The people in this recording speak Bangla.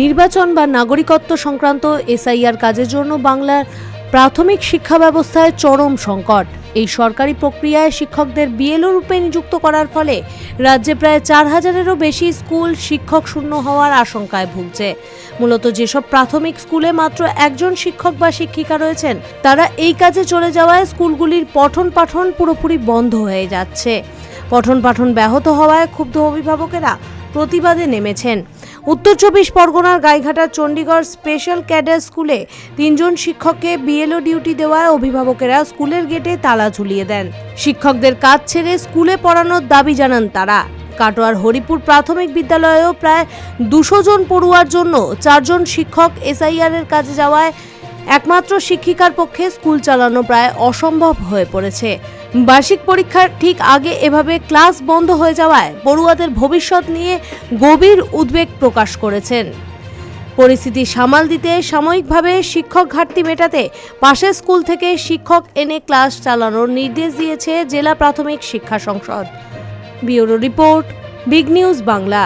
নির্বাচন বা নাগরিকত্ব সংক্রান্ত এসআইআর কাজের জন্য বাংলার প্রাথমিক শিক্ষা ব্যবস্থায় চরম সংকট। এই সরকারি প্রক্রিয়ায় শিক্ষকদের বিএলও রূপে নিযুক্ত করার ফলে রাজ্যে প্রায় চার হাজারেরও বেশি স্কুল শিক্ষক শূন্য হওয়ার আশঙ্কায় ভুগছে। মূলত যেসব প্রাথমিক স্কুলে মাত্র একজন শিক্ষক বা শিক্ষিকা রয়েছেন, তারা এই কাজে চলে যাওয়ায় স্কুলগুলির পঠন পাঠন পুরোপুরি বন্ধ হয়ে যাচ্ছে। পঠন পাঠন ব্যাহত হওয়ায় ক্ষুব্ধ অভিভাবকেরা প্রতিবাদে নেমেছেন। উত্তর চব্বিশ পরগনার গাইঘাটার চণ্ডীগড় স্পেশাল ক্যাডার স্কুলে তিনজন শিক্ষককে বিএলও ডিউটি দেওয়ায় অভিভাবকেরা স্কুলের গেটে তালা ঝুলিয়ে দেন। শিক্ষকদের কাজ ছেড়ে স্কুলে পড়ানোর দাবি জানান তারা। কাটোয়ার হরিপুর প্রাথমিক বিদ্যালয়েও প্রায় দুশো জন পড়ুয়ার জন্য চারজন শিক্ষক এসআইআর এর কাজে যাওয়ায় একমাত্র শিক্ষিকার পক্ষে স্কুল চালানো প্রায় অসম্ভব হয়ে পড়েছে। বার্ষিক পরীক্ষার ঠিক আগে এভাবে ক্লাস বন্ধ হয়ে যাওয়ায় পড়ুয়াদের ভবিষ্যৎ নিয়ে গভীর উদ্বেগ প্রকাশ করেছেন। পরিস্থিতি সামাল দিতে সাময়িকভাবে শিক্ষক ঘাটতি মেটাতে পাশের স্কুল থেকে শিক্ষক এনে ক্লাস চালানোর নির্দেশ দিয়েছে জেলা প্রাথমিক শিক্ষা সংসদ। Bureau report, big news Bangla.